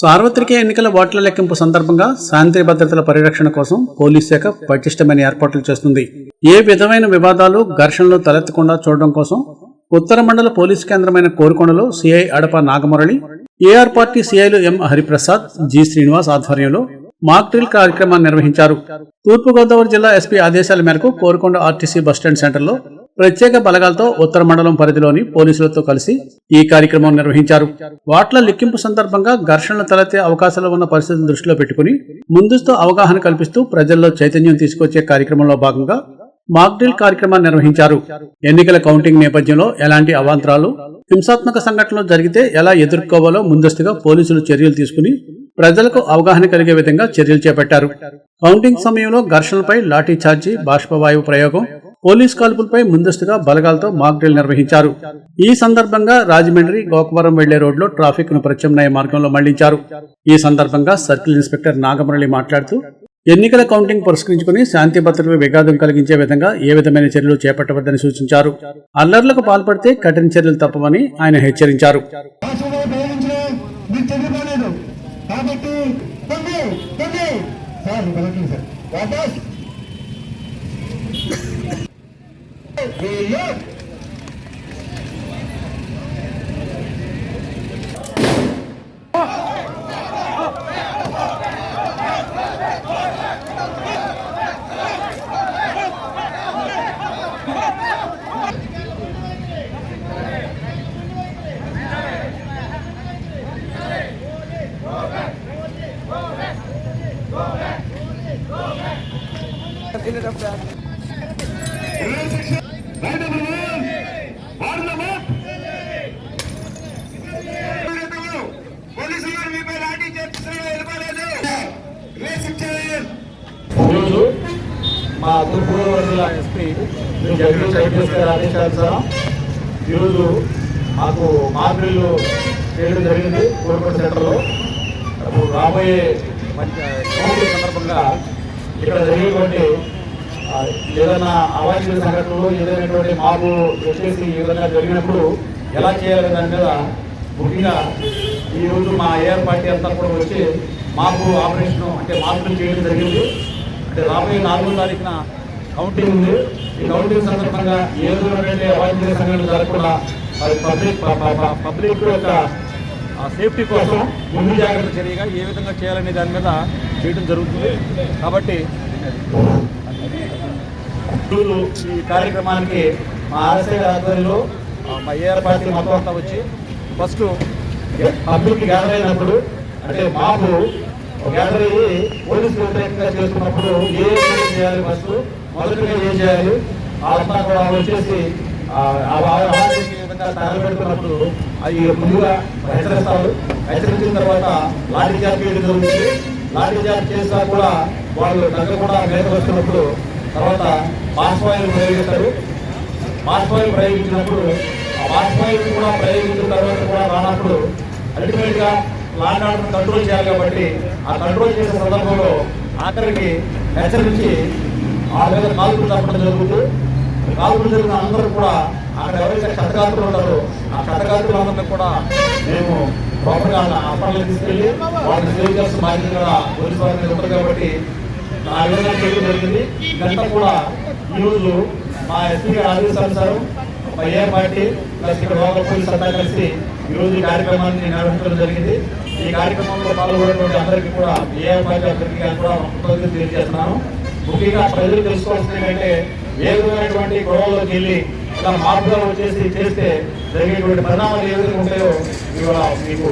సార్వత్రిక ఎన్నికల ఓట్ల లెక్కింపు సందర్భంగా శాంతి భద్రతల పరిరక్షణ కోసం పోలీస్ శాఖ పటిష్టమైన ఏర్పాట్లు చేస్తుంది. ఏ విధమైన వివాదాలు ఘర్షణలు తలెత్తకుండా చూడడం కోసం ఉత్తర మండల పోలీస్ కేంద్రమైన కోరుకొండలో CI Adapa Nagamurali AR party సిఐలు M Hariprasad G Srinivas ఆధ్వర్యంలో మాక్ డ్రిల్ కార్యక్రమాన్ని నిర్వహించారు. తూర్పుగోదావరి జిల్లా ఎస్పీ ఆదేశాల మేరకు కోరుకొండ ఆర్టీసీ బస్టాండ్ సెంటర్లో ప్రత్యేక బలగాలతో ఉత్తర మండలం పరిధిలోని పోలీసులతో కలిసి ఈ కార్యక్రమం నిర్వహించారు. వాట్ల లెక్కింపు సందర్భంగా ఘర్షణలు తలెత్తే అవకాశాలు ఉన్న పరిస్థితిని దృష్టిలో పెట్టుకుని ముందస్తు అవగాహన కల్పిస్తూ ప్రజల్లో చైతన్యం తీసుకొచ్చే కార్యక్రమంలో భాగంగా మాక్డ్రిల్ కార్యక్రమాన్ని నిర్వహించారు. ఎన్నికల కౌంటింగ్ నేపథ్యంలో ఎలాంటి అవాంతరాలు హింసాత్మక సంఘటనలు జరిగితే ఎలా ఎదుర్కోవాలో ముందస్తుగా పోలీసులు చర్యలు తీసుకుని ప్రజలకు అవగాహన కలిగే విధంగా చర్యలు చేపట్టారు. కౌంటింగ్ సమయంలో ఘర్షణలపై లాఠీ చార్జీ బాష్పవాయువు ప్రయోగం పోలీస్ కాల్పులపై ముందస్తుగా బలగాలతో మాక్డ్రిల్ నిర్వహించారు. ఈ సందర్భంగా రాజమండ్రి గోకవరం వెళ్ళే రోడ్లో ట్రాఫిక్ను ప్రత్యామ్నాయ మార్గంలో మళ్ళించారు. ఈ సందర్భంగా సర్కిల్ ఇన్స్పెక్టర్ నాగమురళి మాట్లాడుతూ ఎన్నికల కౌంటింగ్ పురస్కరించుకుని శాంతి భద్రతలకు విఘాతం కలిగించే విధంగా ఏ విధమైన చర్యలు చేపట్టవద్దని సూచించారు. అల్లర్లకు పాల్పడితే కఠిన చర్యలు తప్పవని ఆయన హెచ్చరించారు. కాబట్టి Belum. ఈరోజు మా తూర్పుగోదావరి జిల్లా ఎస్పీ జగదీష్ ఐపీఎస్ గారి ఆదేశానుసారం ఈరోజు మాకు మార్పులు చేయడం జరిగింది కోరుకోట సెంటర్లో. అప్పుడు రాబోయే మంచి సందర్భంగా ఇక్కడ జరిగేటువంటి ఏదైనా అవాంఛనీయ సంఘటనలు ఏదైనటువంటి మార్పు వచ్చేసి ఈ విధంగా జరిగినప్పుడు ఎలా చేయాలి దాని మీద ముఖ్యంగా ఈరోజు మా ఏఆర్ పార్టీ అంతా కూడా వచ్చి మాకు ఆపరేషన్ అంటే మార్పులు చేయడం జరిగింది. అంటే రాబోయే నాలుగో తారీఖున కౌంటింగ్ ఉంది. ఈ కౌంటింగ్ సందర్భంగా ఏ విధమైనటువంటి అవాంఛనీయ జరగకుండా పబ్లిక్ పబ్లిక్ యొక్క సేఫ్టీ కోసం ముందు జాగ్రత్త చర్యగా ఏ విధంగా చేయాలనే దాని మీద చేయడం జరుగుతుంది. కాబట్టి ఈ కార్యక్రమానికి మా ఆర్ఎస్ఐ ఆధ్వర్యంలో మా ఏఆర్ పార్టీ మొత్తం అంతా వచ్చి ఫస్ట్ పబ్లిక్ గ్యాదర్ అయినప్పుడు అంటే మాకు గ్యాలరీ అయ్యి పోలీసులు వ్యతిరేకంగా చేస్తున్నప్పుడు ఏ చేయాలి ఫస్ట్ మొదటిగా ఏం చేయాలి? వాళ్ళంతా కూడా వచ్చేసి ఆ, ఆ తగలబెడుతున్నప్పుడు అవి ముందుగా హెచ్చరిస్తారు. హెచ్చరించిన తర్వాత లాఠీ చార్జ్ చేయడం జరుగుతుంది. లాఠీ చార్జ్ చేసినా కూడా వాళ్ళు తగ్గకుండా మేత వస్తున్నప్పుడు తర్వాత బాష్పాయిలు ప్రయోగిస్తారు. బాష్పాయిలు ప్రయోగించినప్పుడు ఆ బాష్పాయిలు కూడా ప్రయోగించిన తర్వాత కూడా రానప్పుడు అల్టిమేట్గా గా లాండ్ ఆర్డర్ కంట్రోల్ చేయాలి కాబట్టి ఆ కంట్రోల్ చేసే సందర్భంలో ఆఖరికి హెచ్చరించి ఆ మీద కాల్పులు తప్పడం జరుగుతుంది కాల్పులు జరిగిన అందరూ కూడా అక్కడ ఎవరైతే క్షతగాత్రులు ఉంటారో ఆ క్షతగాత్రులందరినీ కూడా మేము ప్రాపర్గా అప్పట్లో తీసుకెళ్ళి వాళ్ళని సేవ్ చేస్తున్న బాధ్యత కూడా పోలీసు వారి మీద ఉంటుంది కాబట్టి ఆ విధంగా చేయడం జరిగింది. ఇదంతా కూడా ఈరోజు మా ఎస్పీ గారు ఆదేశానుసారం మా ఏ పార్టీ ప్లస్ ఇక్కడ లోకల్ పోలీస్ అంతా కలిసి ఈరోజు ఈ కార్యక్రమాన్ని నిర్వహించడం జరిగింది. ఈ కార్యక్రమంలో పాల్గొనేటువంటి అందరికీ కూడా ఏ పార్టీ అందరికీ కూడా కృతజ్ఞతలు తెలియజేస్తున్నాను. ముఖ్యంగా ప్రజలు తెలుసుకోవాల్సింది ఏంటంటే ఏ విధమైనటువంటి గొడవల్లోకి వెళ్ళి ఇలా మార్పులు వచ్చేసి చేస్తే జరిగేటువంటి పరిణామాలు ఏ విధంగా ఉంటాయో ఇవాళ మీకు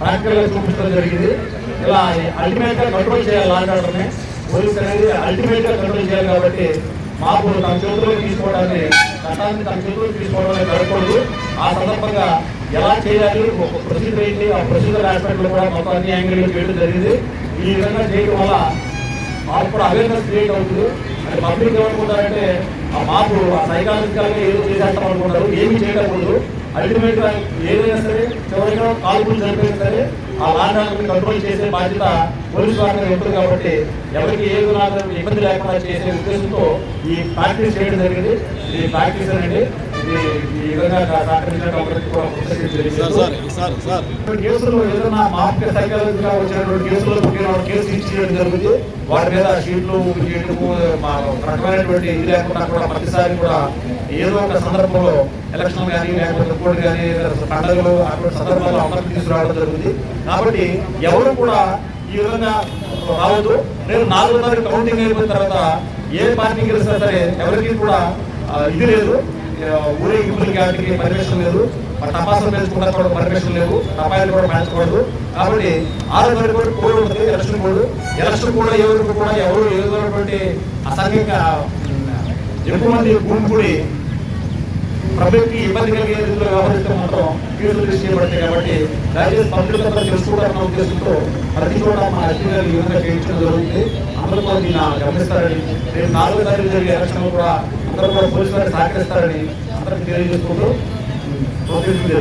ప్రాక్టికల్గా చూపించడం జరిగింది. ఇలా అల్టిమేట్గా కంట్రోల్ చేయాలి లాంటి ఆర్డర్ని పోలీస్ అనేది అల్టిమేట్గా కంట్రోల్ చేయాలి కాబట్టి మార్పులు తన చేతుల్లో తీసుకోవడాన్ని చట్టాన్ని తన చేతుల్లో తీసుకోవడానికి జరగకూడదు. ఆ సందర్భంగా ఎలా చేయాలి? ఒక ప్రొసీజర్ ఏంటి? ఆ ప్రొసీజర్ ఆస్పెక్ట్ కూడా మొత్తం అన్ని యాంగిల్ చేయడం జరిగింది. ఈ విధంగా చేయడం వల్ల మాకు కూడా అవేర్నెస్ క్రియేట్ అవుతుంది. అంటే పబ్లిక్ ఏమనుకుంటారంటే ఆ మాకు ఆ సైకాలజికల్గా ఏదో చేసేస్తాం అనుకుంటారు. ఏమి చేయకూడదు అల్టిమేట్గా ఏదైనా సరే చివరిగా కాల్పులు జరిపినా సరే ఆ లాండాలను కంట్రోల్ చేసే బాధ్యత పోలీసు వారికి ఉంటుంది కాబట్టి ఎవరికి ఏ విధంగా ఇబ్బంది లేకుండా చేసే ఉద్దేశంతో ఈ ప్రాక్టీస్ చేయడం జరిగింది. ఇది ప్రాక్టీస్ అనేది ఇది ఈ విధంగా సహకరించడం కూడా కేసులు ఏదైనా మార్కెట్ సైకాలజీగా వచ్చినటువంటి కేసులు కేసు ఇచ్చేయడం జరుగుతుంది వాటి మీద షీట్లు చేయడము రకమైనటువంటి ఇది లేకుండా కూడా ప్రతిసారి కూడా ఏదో ఒక సందర్భంలో ఎలక్షన్ కానీ లేకపోతే కోడ్ కానీ పండుగలు అటువంటి సందర్భాల్లో అందరికి తీసుకురావడం జరుగుతుంది. కాబట్టి ఎవరు కూడా ఈ విధంగా రావద్దు. నేను నాలుగు తారీఖు కౌంటింగ్ అయిపోయిన తర్వాత ఏ పార్టీ గెలిచినా సరే ఎవరికి కూడా ఇది లేదు. ఊరేగింపులకి వాటికి పర్మిషన్ లేదు. తపాసులు టపాసులు కూడా పర్మిషన్ లేవు తపాయిలు కూడా పెంచకూడదు. కాబట్టి ఆరో తారీఖు వరకు కోడ్ ఉంటుంది ఎలక్షన్ కోడ్. ఎలక్షన్ కోడ్ ఎవరికి కూడా ఎవరు ఏదోటువంటి అసంఖ్యంగా ఎక్కువ మంది గుంపుడి ప్రభుత్వం ఇబ్బంది కలిగే రీతిలో వ్యవహరిస్తే మాత్రం కేసులు రిజిస్టర్ చేయబడతాయి కాబట్టి దయచేసి పబ్లిక్ అంతా తెలుసుకోవడానికి ఉద్దేశంతో ప్రతి చోట మా ఎస్పీ గారు ఈ విధంగా చేయించడం జరుగుతుంది. అందరూ కూడా దీన్ని గమనిస్తారని రేపు నాలుగో తారీఖు జరిగే ఎలక్షన్ కూడా అందరూ కూడా పోలీసు వారికి సహకరిస్తారని అందరికీ తెలియజేసుకుంటూ প্রতিশ্রুতি